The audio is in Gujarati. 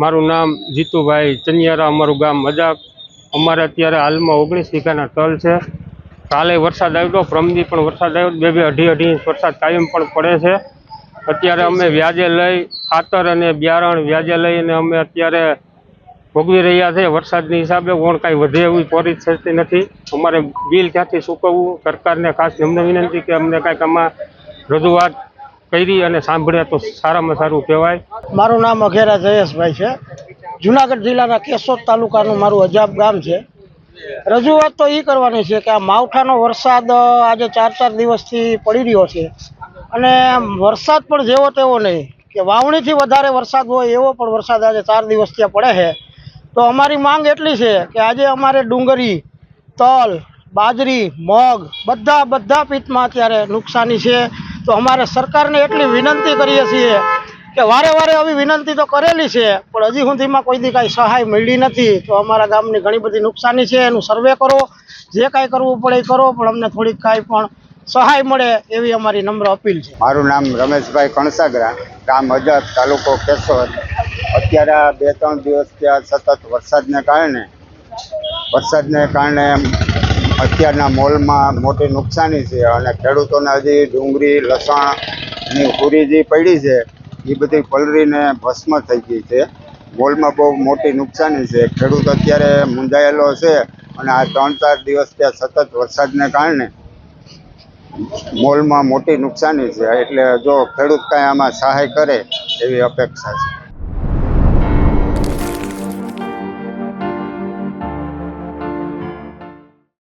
મારું નામ જીતુભાઈ ચનિયારા, અમારું ગામ મજાક. અમારે અત્યારે હાલમાં ઓગણીસ વીઘાના તલ છે. કાલે વરસાદ આવ્યો પ્રમદી પણ વરસાદ આવ્યો. બે બે અઢી અઢી ઇંચ વરસાદ કાયમ પણ પડે છે. અત્યારે અમે વ્યાજે લઈ, ખાતર અને બિયારણ વ્યાજે લઈને અમે અત્યારે ભોગવી રહ્યા છે. વરસાદની હિસાબે કોણ કાંઈ વધે એવી પરિસ્થિતિ નથી. અમારે બિલ ક્યાંથી ચૂકવવું? સરકારને ખાસ એમને વિનંતી કે અમને કાંઈક આમાં રજૂઆત કરી અને સાંભળ્યા તો સારામાં સારું કહેવાય. મારું નામ અઘેરા જયેશભાઈ છે. જુનાગઢ જિલ્લાના કેશોદ તાલુકાનું મારું અજાબ ગામ છે. રજૂઆત તો એ કરવાની છે કે આ માવઠાનો વરસાદ આજે ચાર ચાર દિવસથી પડી રહ્યો છે. અને વરસાદ પણ જેવો તેવો નહીં, કે વાવણીથી વધારે વરસાદ હોય એવો પણ વરસાદ આજે ચાર દિવસથી પડે છે. તો અમારી માંગ એટલી છે કે આજે અમારે ડુંગળી તલ, બાજરી, મગ બધા બધા પીઠમાં અત્યારે નુકસાની છે. તો અમારે સરકારને એટલી વિનંતી કરીએ છીએ કે વારે વારે આવી વિનંતી તો કરેલી છે, પણ હજી સુધીમાં કોઈ દી કાંઈ સહાય મળી નથી. તો અમારા ગામની ઘણી બધી નુકસાની છે, એનું સર્વે કરો. જે કાંઈ કરવું પડે એ કરો, પણ અમને થોડીક કાંઈ પણ સહાય મળે એવી અમારી નમ્ર અપીલ છે. મારું નામ રમેશભાઈ કણસાગરા, ગામ અજર તાલુકો કેશોદ. અત્યારે બે, ત્રણ દિવસ ત્યાં સતત વરસાદને કારણે વરસાદને કારણે અત્યારના મોલમાં મોટી નુકસાની છે અને ખેડૂતોને હજી ડુંગળી લસણની પૂરી જે પડી છે એ બધી પલરીને ભસ્મ થઈ ગઈ છે. મોલમાં બહુ મોટી નુકસાની છે. ખેડૂત અત્યારે મૂંઝાયેલો છે અને આ ત્રણ ચાર દિવસ ત્યાં સતત વરસાદને કારણે મોલમાં મોટી નુકસાની છે. એટલે જો ખેડૂત કાંઈ આમાં સહાય કરે એવી અપેક્ષા છે.